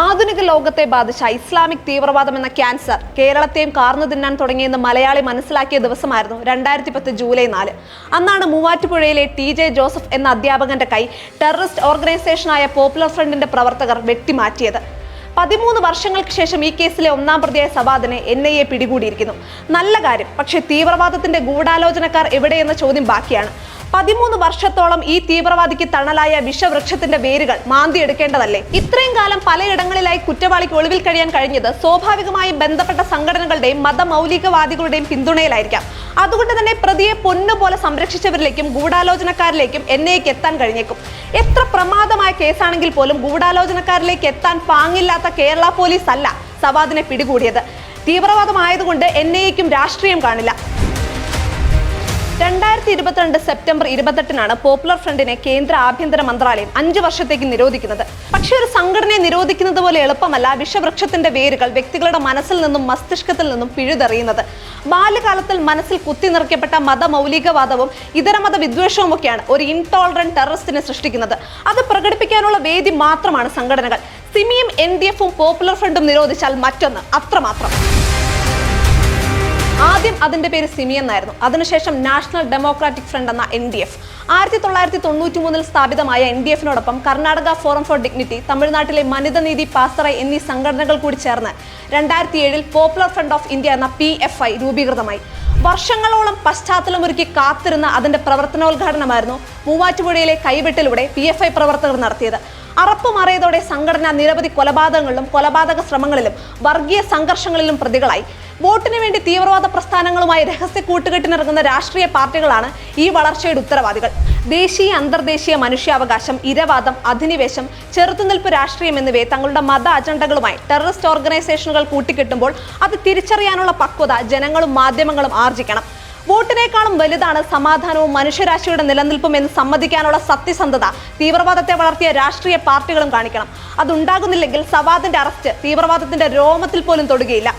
ആധുനിക ലോകത്തെ ബാധിച്ച ഇസ്ലാമിക് തീവ്രവാദം എന്ന ക്യാൻസർ കേരളത്തെയും കാർന്നു തിന്നാൻ തുടങ്ങിയെന്ന് മലയാളി മനസ്സിലാക്കിയ ദിവസമായിരുന്നു രണ്ടായിരത്തി പത്ത് ജൂലൈ നാല്. അന്നാണ് മൂവാറ്റുപുഴയിലെ ടി ജെ ജോസഫ് എന്ന അധ്യാപകന്റെ കൈ ടെററിസ്റ്റ് ഓർഗനൈസേഷനായ പോപ്പുലർ ഫ്രണ്ടിന്റെ പ്രവർത്തകർ വെട്ടിമാറ്റിയത്. പതിമൂന്ന് വർഷങ്ങൾക്ക് ശേഷം ഈ കേസിലെ ഒന്നാം പ്രതിയായ സവാദിനെ എൻ ഐ എ പിടികൂടിയിരിക്കുന്നു. നല്ല കാര്യം പക്ഷേ തീവ്രവാദത്തിന്റെ ഗൂഢാലോചനക്കാർ എവിടെയെന്ന ചോദ്യം ബാക്കിയാണ്. പതിമൂന്ന് വർഷത്തോളം ഈ തീവ്രവാദിക്ക് തണലായ വിഷവൃക്ഷത്തിന്റെ വേരുകൾ മാന്തിയെടുക്കേണ്ടതല്ലേ? ഇത്രയും കാലം പലയിടങ്ങളിലായി കുറ്റവാളിക്ക് ഒളിവിൽ കഴിയാൻ കഴിഞ്ഞത് സ്വാഭാവികമായും ബന്ധപ്പെട്ട സംഘടനകളുടെയും മതമൗലികവാദികളുടെയും പിന്തുണയിലായിരിക്കാം. അതുകൊണ്ട് തന്നെ പ്രതിയെ പൊന്നുപോലെ സംരക്ഷിച്ചവരിലേക്കും ഗൂഢാലോചനക്കാരിലേക്കും എൻ ഐക്ക് എത്താൻ കഴിഞ്ഞേക്കും. എത്ര പ്രമാദമായ കേസാണെങ്കിൽ പോലും ഗൂഢാലോചനക്കാരിലേക്ക് എത്താൻ പാങ്ങില്ലാത്ത കേരള പോലീസ് അല്ല സവാദിനെ പിടികൂടിയത്. തീവ്രവാദമായതുകൊണ്ട് എൻ ഐക്കും രാഷ്ട്രീയം കാണില്ല. രണ്ടായിരത്തി ഇരുപത്തിരണ്ട് സെപ്റ്റംബർ ഇരുപത്തെട്ടിനാണ് പോപ്പുലർ ഫ്രണ്ടിനെ കേന്ദ്ര ആഭ്യന്തര മന്ത്രാലയം അഞ്ചു വർഷത്തേക്ക് നിരോധിക്കുന്നത്. പക്ഷേ ഒരു സംഘടനയെ നിരോധിക്കുന്നത് പോലെ എളുപ്പമല്ല വിഷവൃക്ഷത്തിന്റെ വേരുകൾ വ്യക്തികളുടെ മനസ്സിൽ നിന്നും മസ്തിഷ്കത്തിൽ നിന്നും പിഴുതെറിയുന്നത്. ബാല്യകാലത്തിൽ മനസ്സിൽ കുത്തി നിറയ്ക്കപ്പെട്ട മതമൗലികവാദവും ഇതര മത വിദ്വേഷവും ഒക്കെയാണ് ഒരു ഇൻടോളറന്റ് ടെററിസ്റ്റിനെ സൃഷ്ടിക്കുന്നത്. അത് പ്രകടിപ്പിക്കാനുള്ള വേദി മാത്രമാണ് സംഘടനകൾ. സിമിയും എൻ ഡി എഫും പോപ്പുലർ ഫ്രണ്ടും നിരോധിച്ചാൽ മറ്റൊന്ന് അത്രമാത്രം. ആദ്യം അതിന്റെ പേര് സിമി എന്നായിരുന്നു. അതിനുശേഷം നാഷണൽ ഡെമോക്രാറ്റിക് ഫ്രണ്ട് എന്ന എൻ ഡി എഫ് ആയിരത്തി തൊള്ളായിരത്തി തൊണ്ണൂറ്റി മൂന്നിൽ സ്ഥാപിതമായ എൻ ഡി എഫിനോടൊപ്പം കർണാടക ഫോറം ഫോർ ഡിഗ്നിറ്റി തമിഴ്നാട്ടിലെ മനിതനീതി പാസറൈ എന്നീ സംഘടനകൾ കൂടി ചേർന്ന് രണ്ടായിരത്തി ഏഴിൽ പോപ്പുലർ ഫ്രണ്ട് ഓഫ് ഇന്ത്യ എന്ന പി എഫ് ഐ രൂപീകൃതമായി. വർഷങ്ങളോളം പശ്ചാത്തലമൊരുക്കി കാത്തിരുന്ന അതിന്റെ പ്രവർത്തനോദ്ഘാടനമായിരുന്നു മൂവാറ്റുപുഴയിലെ കൈവെട്ടിലൂടെ പി എഫ് ഐ പ്രവർത്തകർ നടത്തിയത്. അറപ്പ് മാറിയതോടെ സംഘടന നിരവധി കൊലപാതകങ്ങളിലും കൊലപാതക ശ്രമങ്ങളിലും വർഗീയ സംഘർഷങ്ങളിലും പ്രതികളായി. വോട്ടിന് വേണ്ടി തീവ്രവാദ പ്രസ്ഥാനങ്ങളുമായി രഹസ്യ കൂട്ടുകെട്ടിനിറങ്ങുന്ന രാഷ്ട്രീയ പാർട്ടികളാണ് ഈ വളർച്ചയുടെ ഉത്തരവാദികൾ. ദേശീയ അന്തർദേശീയ മനുഷ്യാവകാശം ഇരവാദം അധിനിവേശം ചെറുത്തുനിൽപ്പ് രാഷ്ട്രീയം എന്നിവയെ തങ്ങളുടെ മത അജണ്ടകളുമായി ടെററിസ്റ്റ് ഓർഗനൈസേഷനുകൾ കൂട്ടിക്കെട്ടുമ്പോൾ അത് തിരിച്ചറിയാനുള്ള പക്വത ജനങ്ങളും മാധ്യമങ്ങളും ആർജിക്കണം. വോട്ടിനേക്കാളും വലുതാണ് സമാധാനവും മനുഷ്യരാശിയുടെ നിലനിൽപ്പും എന്ന് സമ്മതിക്കാനുള്ള സത്യസന്ധത. തീവ്രവാദത്തെ വളർത്തിയ രാഷ്ട്രീയ പാർട്ടികളും കാണിക്കണം. അതുണ്ടാകുന്നില്ലെങ്കിൽ സവാദിന്റെ അറസ്റ്റ് തീവ്രവാദത്തിന്റെ രോമത്തിൽ പോലും തൊടുകയില്ല.